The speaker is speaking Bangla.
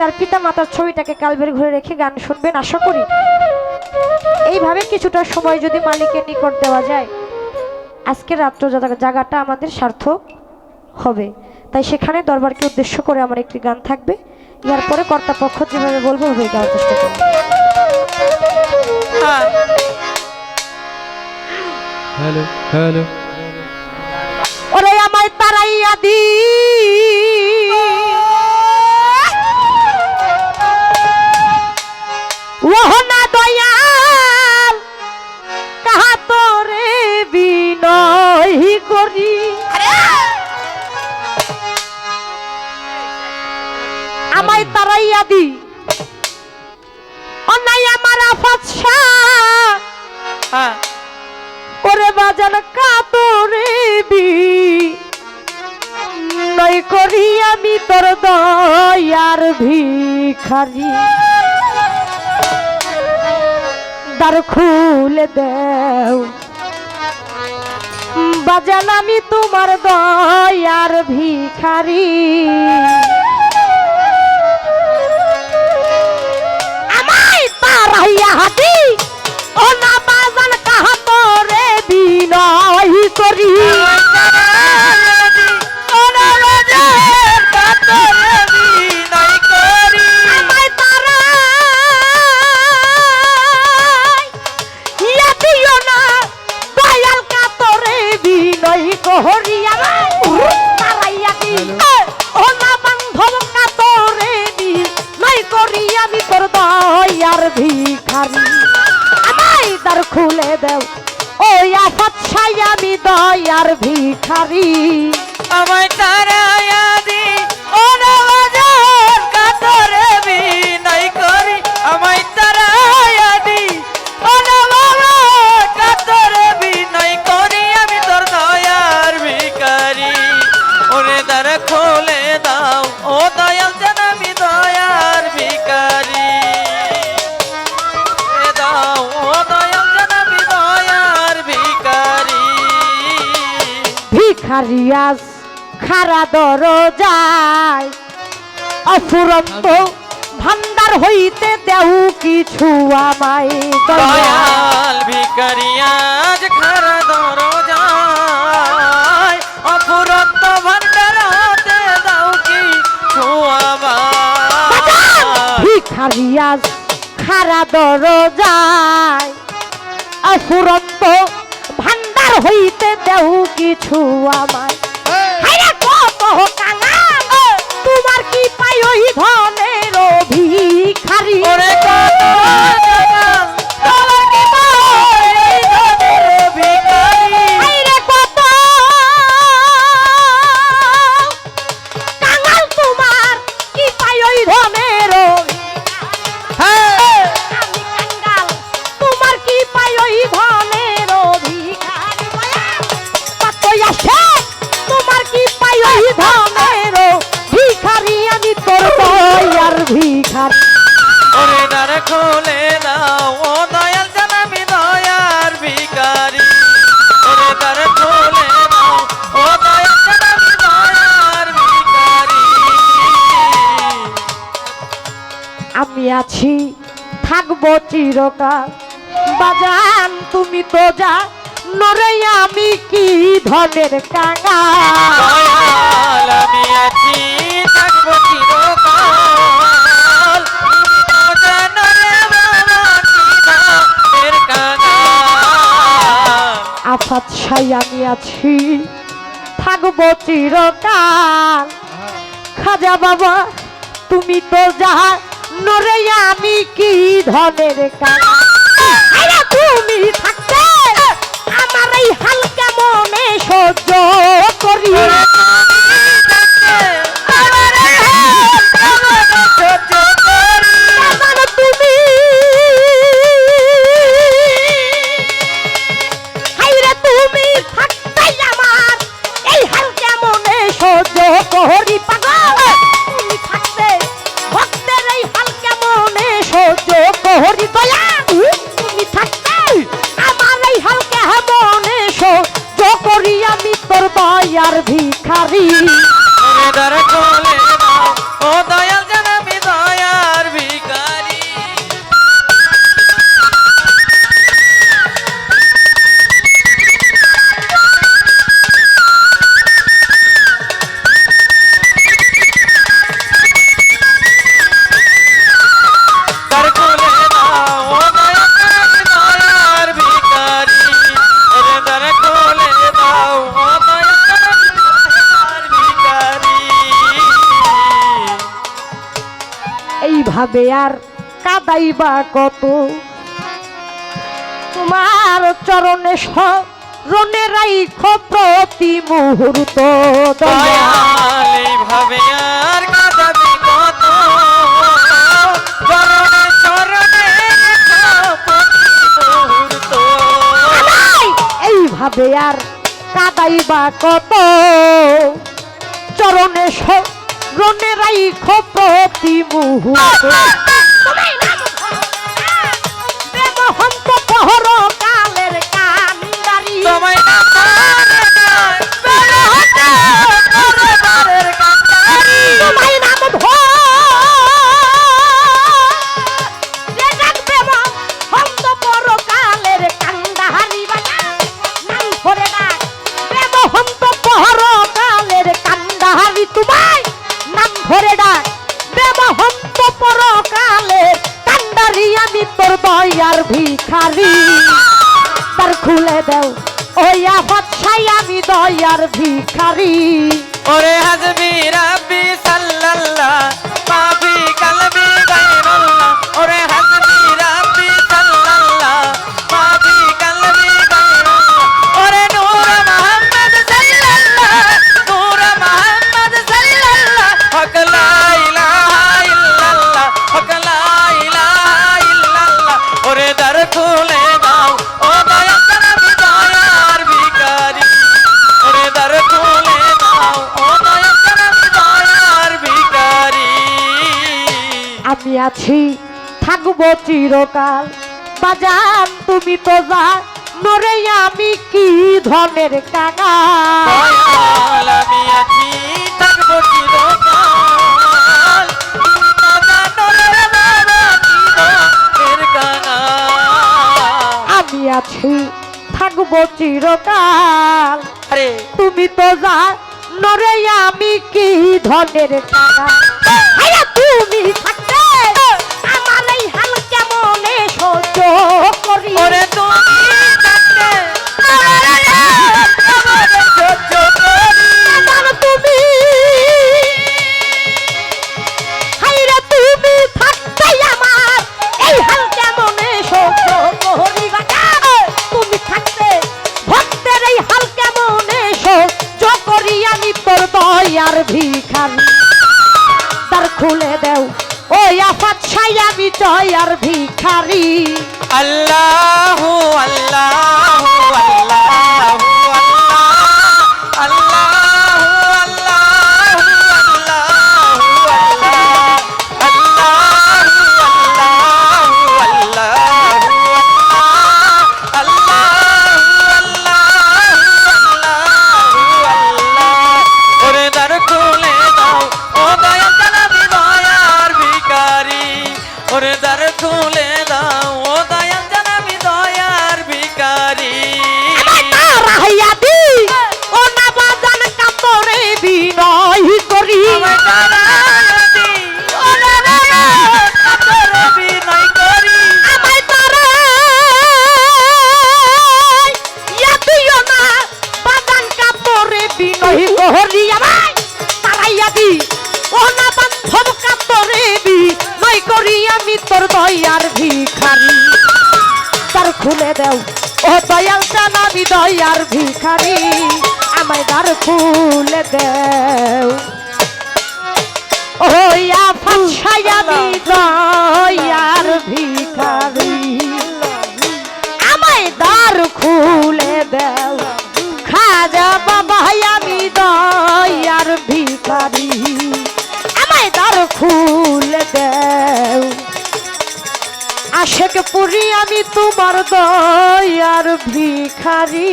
তার পিতা মাতার ছবিটাকে কালবের ঘুরে রেখে গান শুনবেন আশা করি। এইভাবে কিছুটা সময় যদি মালিকের নিকট দেওয়া যায় আজকের রাত্র জায়গাটা আমাদের সার্থক হবে। তাই সেখানে দরবারকে উদ্দেশ্য করে আমার একটি গান থাকবে। ইয়ার পরে কর্তাপক্ষ যেভাবে বলব ওভাবে গাওয়ার চেষ্টা করব। Hello hello. ওরে আমায় তারাইয়া দি ওহ না দয়াল কাহা তোরে বিনয় করি? আমায় তারাইয়া দি। অন্যায় আমার আফাত শাহ ওরে বাজার কাতরে বি। নই করি আমি তোর দয়ার ভিখারি। দ্বার খুলে দেও। বাজান আমি তোমার দয়ার ভিখারি। ছাই আমি দয়ার ভিখারি। আমায় তারায়া দি ও নবাজার কাতরে বিনয় করি। আমায় তারায়া দি ও নবাজার কাতরে বিনয় করি। আমি তোর দয়ার ভিখারি। ওরে দ্বার খুলে ভিখারিয়াস খারা দরজায়। অফুরন্ত ভান্ডার হইতে দেউ কিছু আমায় দয়া। দয়াল ভিকারিয়াজ খারা দরজায়। অপুরন্ত ভান্ডার হাতে দাও কি ছোয়াবা ভিখারিয়াস খারা দরজায়। অফুরন্ত ভান্ডার হইতে দেউ কিছু আমায় ভিখারি আমি তোর দয়ার ভিখারি। ওরে দ্বার খুলে দাও ও দয়াল জানামি দয়ার ভিখারি। ওরে দ্বার খুলে দাও ও দয়াল জানামি দয়ার ভিখারি। আমি আছি থাকব চিরকাল। বাজান তুমি তো যা নরে আমি কি ধনের কাঙা আমি আছি থাকব চিরকাল। আফাত সাই আমি আছি থাকব চিরকাল। খাজা বাবা তুমি তো যা নরে আমি কি ধনের কাঙা তুমি দয়ার ভিখারি। যাবে আর কাদাইবা কত? তোমার চরণে রণে রাই প্রতি মুহূর্ত। আর এইভাবে আর কাদাইবা কত? চরণে রনে রাইখো প্রতি মুহূর্তে ওই আর ভিখারি, তার খুলে দেও। ওই আফত ছাই, আমি দয়ার ভিখারি। ওরে হাজবি রাব্বি সাল্লাল্লাহ পাবি কালবি গায়রুল্লাহ ওরে আছি থাকব চিরকাল। বাজান তুমি তো যা নরে আমি কি ধনের কাঙাল? আমি আছি থাকব চিরকাল। আরে। তুমি তো যা নরে আমি কি ধনের কাঙাল? তুমি থাক পরিচয় আর ভিখারি। আল্লাহ আল্লাহ। দেও। ও দয়াল টানা বিদয়ার ভিখারি, আমায় দার খুলে দেও। ওয়া ফাঁসাইয়া বিদয়ার ভিখারি, আমায় দার খুলে দেও। খাজা পুরি আমি তোমার দয়ার ভিখারি।